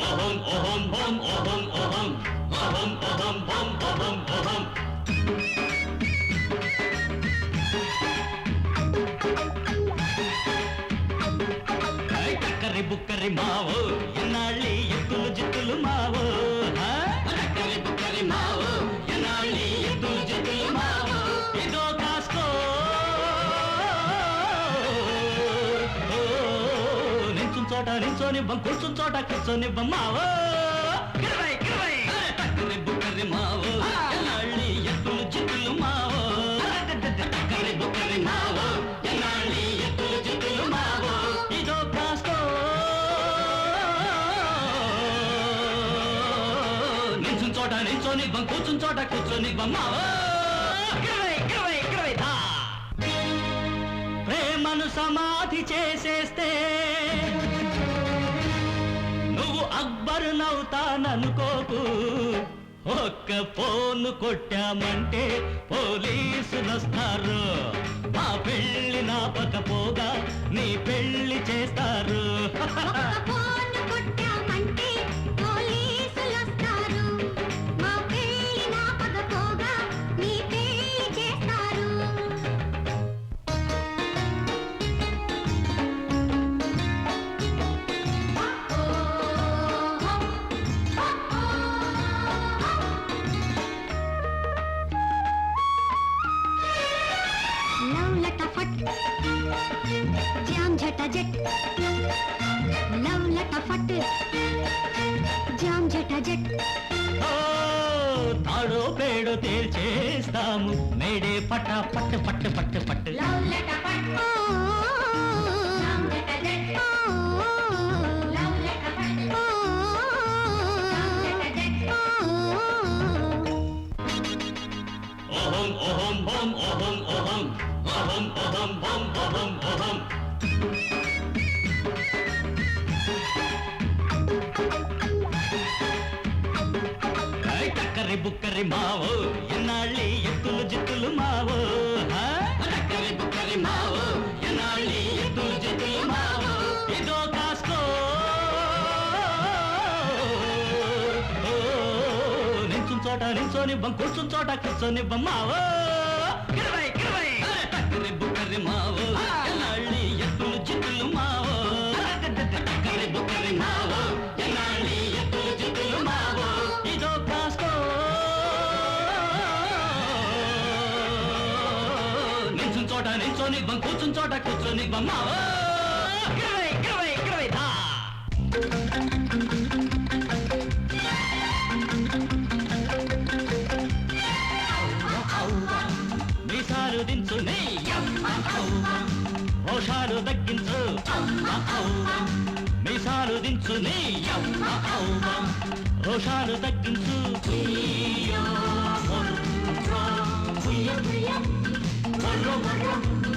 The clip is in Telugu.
அகம் அகம் பம் அகம் அகம் அகம் அகம் பம் அகம் அகம் கக்கரை புக்கரை மாவோ என்னாளி చోట నించోనివ్వం కూర్చుని చోట కూర్చోనివ్వం మావో గిరవై, గిరవై. అరే, టక్కరి బుక్కరి మావో. ఎన్నాళ్ళి ఎత్తులు జిత్తులు మావో. టక్కరి బుక్కరి మావో. ఎన్నాళ్ళి ఎత్తులు జిత్తులు మావో. ఇదో కాస్కో నించుని చోట నించోనివ్వం కూర్చుని చోట కూర్చోనివ్వం మావో. ప్రేమను సమాధి చేసేస్తే అక్బర్ నవ్వుతాననుకోకు. ఒక్క ఫోన్ కొట్టామంటే పోలీసులు వస్తారు లటఫట్ జామ్ జట జట్ లవ్ లటఫట్ జామ్ జట జట్ తాడో పేడో తేల్చేస్తాము. మేడే పట పట్ పట్ పట్ పట్టు టక్కరి బుక్కరి మావో ఎన్నాళ్ళి ఎత్తులు జిత్తులు మావో హా? టక్కరి బుక్కరి మావో ఎన్నాళ్ళి ఎత్తులు జిత్తులు మావో ఇదో కాస్కో ఓ, నించుని చోట నించోనివ్వం కూర్చుని చోట కూర్చోనివ్వం మావో నిల్చొని బం కూర్చుని చోట కూర్చొని మావో గిరవై, గిరవై, గిరవై, ధా. మీసాలు దించు నీ. రోషాలు తగ్గించు. మీసాలు దించు రోషాలు తగ్గించు. Магом, магом,